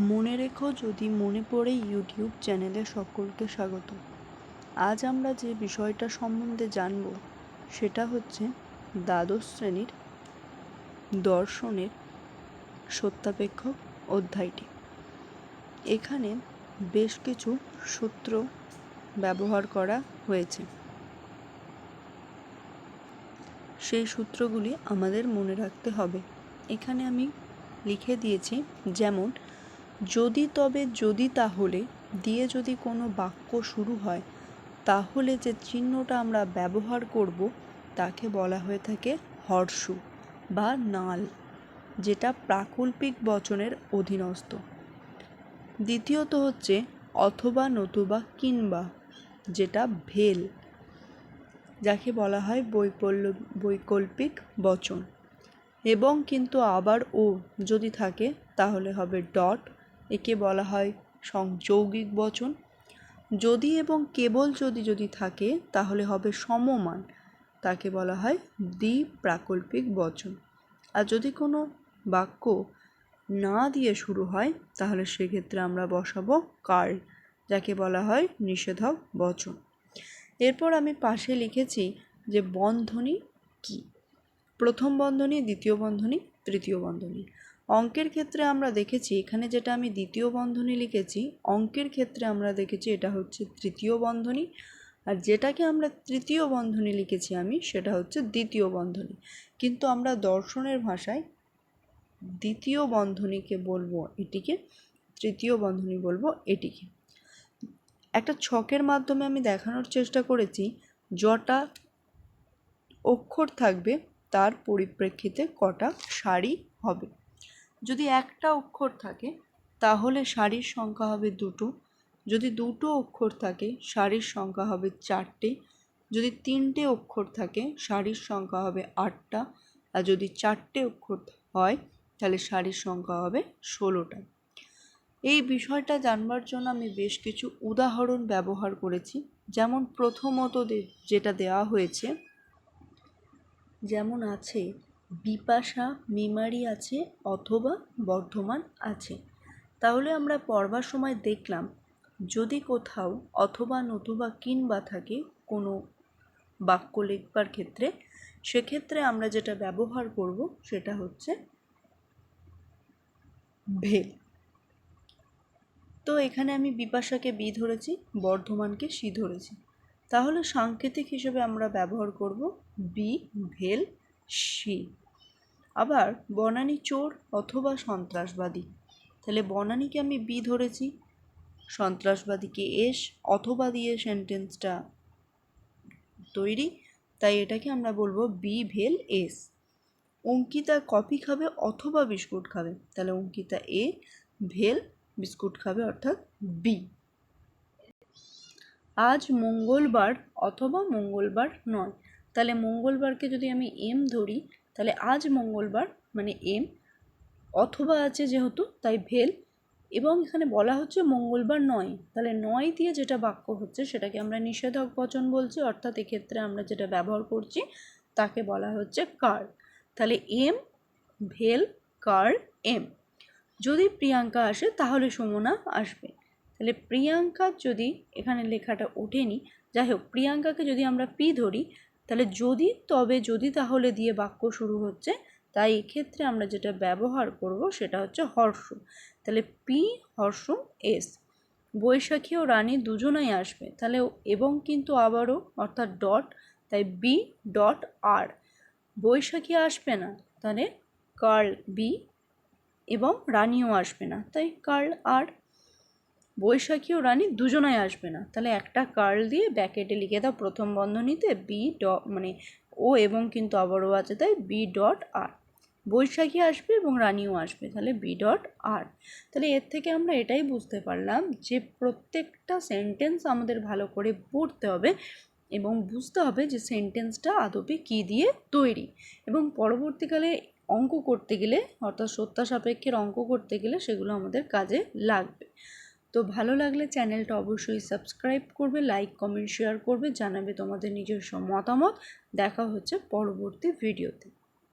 মনে রেখো যদি মনে পড়ে ইউটিউব চ্যানেলে সকলকে স্বাগত। আজ আমরা যে বিষয়টা সম্বন্ধে জানব, সেটা হচ্ছে দ্বাদশ শ্রেণির দর্শনের সত্যাপেক্ষক অধ্যায়টি। এখানে বেশ কিছু সূত্র ব্যবহার করা হয়েছে। সেই সূত্রগুলি আমাদের মনে রাখতে হবে। এখানে আমি লিখে দিয়েছি যেমন যদি তবে, যদি তাহলে দিয়ে যদি কোনো বাক্য শুরু হয়, তাহলে যে চিহ্নটা আমরা ব্যবহার করব, তাকে বলা হয়ে থাকে হর্ষ বা নাল, যেটা প্রাকল্পিক বচনের অধীনস্থ। দ্বিতীয়ত হচ্ছে অথবা, নতুবা, কিংবা, যেটা ভেল, যাকে বলা হয় বৈকল্য, বৈকল্পিক বচন। এবং কিন্তু আবার ও যদি থাকে, তাহলে হবে ডট একে বলা হয় সংযৌগিক বচন। যদি এবং কেবল যদি যদি থাকে, তাহলে হবে সমমান। তাকে বলা হয় দ্বি প্রাকল্পিক বচন। আর যদি কোনো বাক্য না দিয়ে শুরু হয়, তাহলে সেক্ষেত্রে আমরা বসাবো কার্ল, যাকে বলা হয় নিষেধক বচন। এরপর আমি পাশে লিখেছি যে বন্ধনী কি? প্রথম বন্ধনী, দ্বিতীয় বন্ধনী, তৃতীয় বন্ধনী। অঙ্কের ক্ষেত্রে আমরা দেখেছি, এখানে যেটা আমি দ্বিতীয় বন্ধনী লিখেছি, অঙ্কের ক্ষেত্রে আমরা দেখেছি এটা হচ্ছে তৃতীয় বন্ধনী। আর যেটাকে আমরা তৃতীয় বন্ধনী লিখেছি আমি, সেটা হচ্ছে দ্বিতীয় বন্ধনী। কিন্তু আমরা দর্শনের ভাষায় দ্বিতীয় বন্ধনীকে বলব এটিকে, তৃতীয় বন্ধনী বলব এটিকে। একটা ছকের মাধ্যমে আমি দেখানোর চেষ্টা করেছি, জটা অক্ষর থাকবে, তার পরিপ্রেক্ষিতে কটা সারি হবে। যদি একটা অক্ষর থাকে, তাহলে সারির সংখ্যা হবে দুটো। যদি দুটো অক্ষর থাকে, সারির সংখ্যা হবে চারটে। যদি তিনটে অক্ষর থাকে, সারির সংখ্যা হবে আটটা। আর যদি চারটে অক্ষর হয়, তাহলে সারির সংখ্যা হবে ষোলোটা। এই বিষয়টা জানবার জন্য আমি বেশ কিছু উদাহরণ ব্যবহার করেছি। যেমন প্রথমত যেটা দেওয়া হয়েছে, যেমন আছে বিপাশা মেমারি আছে অথবা বর্ধমান আছে। তাহলে আমরা পড়বার সময় দেখলাম, যদি কোথাও অথবা নতুবা কিংবা থাকে কোনো বাক্য লিখবার ক্ষেত্রে, সেক্ষেত্রে আমরা যেটা ব্যবহার করব সেটা হচ্ছে ভেল। তো এখানে আমি বিপাশাকে বি ধরেছি, বর্ধমানকে সি ধরেছি। তাহলে সাংকেতিক হিসেবে আমরা ব্যবহার করব বি ভেল সি। আবার বনানী চোর অথবা সন্ত্রাসবাদী। তাহলে বনানীকে আমি বি ধরেছি। সন্ত্রাসবাদীকে এস অথবা দিয়ে সেন্টেন্সটা তৈরি। তাই এটাকে আমরা বলব B vel S. Ankita coffee খাবে অথবা বিস্কুট খাবে। তাহলে অঙ্কিতা এ, ভেল বিস্কুট খাবে অর্থাৎ বি। আজ মঙ্গলবার অথবা মঙ্গলবার নয়। তাহলে মঙ্গলবারকে যদি আমি এম ধরি, তাহলে আজ মঙ্গলবার মানে এম অথবা আছে যেহেতু, তাই ভেল। এবং এখানে বলা হচ্ছে মঙ্গলবার নয়। তাহলে নয় দিয়ে যেটা বাক্য হচ্ছে, সেটাকে আমরা নিষেধক বচন বলছি, অর্থাৎ এক্ষেত্রে আমরা যেটা ব্যবহার করছি, তাকে বলা হচ্ছে কার। তাহলে এম ভেল, কার এম যদি প্রিয়াঙ্কা আসে, তাহলে সমনা আসবে। তাহলে প্রিয়াঙ্কা যদি এখানে লেখাটা ওঠেনি, যাই হোক, প্রিয়াঙ্কাকে যদি আমরা পি ধরি তাহলে যদি, তবে যদি তাহলে দিয়ে বাক্য শুরু হচ্ছে, তাই এক্ষেত্রে আমরা যেটা ব্যবহার করব সেটা হচ্ছে হর্ষ তাহলে পি হর্ষ এস। বৈশাখী ও রানী দুজনেই আসবে। তাহলে এবং কিন্তু আবারও অর্থাৎ ডট, তাই বি ডট আর। বৈশাখী আসবে না, তাহলে কার্ল বি এবং রানীও আসবে না, তাই কার্ল আর বৈশাখী ও রানী দুজনাই আসবে না। তাহলে একটা কার্ল দিয়ে ব্যাকেটে লিখে দাও প্রথম বন্ধনীতে বি ড মানে ও এবং কিন্তু আবারও আছে তাই বি ডট আর বৈশাখী আসবে এবং রানীও আসবে, তাহলে বি ডট আর তাহলে এর থেকে আমরা এটাই বুঝতে পারলাম যে প্রত্যেকটা সেন্টেন্স আমাদের ভালো করে পড়তে হবে এবং বুঝতে হবে যে সেন্টেন্সটা আদপে কী দিয়ে তৈরি। এবং পরবর্তীকালে অঙ্ক করতে গেলে, অর্থাৎ সত্তা সাপেক্ষের অঙ্ক করতে গেলে সেগুলো আমাদের কাজে লাগবে। তো ভালো লাগলে চ্যানেলটা অবশ্যই সাবস্ক্রাইব করবে, লাইক, কমেন্ট, শেয়ার করবে, জানাবে তোমাদের নিজস্ব মতামত। দেখা হচ্ছে পরবর্তী ভিডিওতে।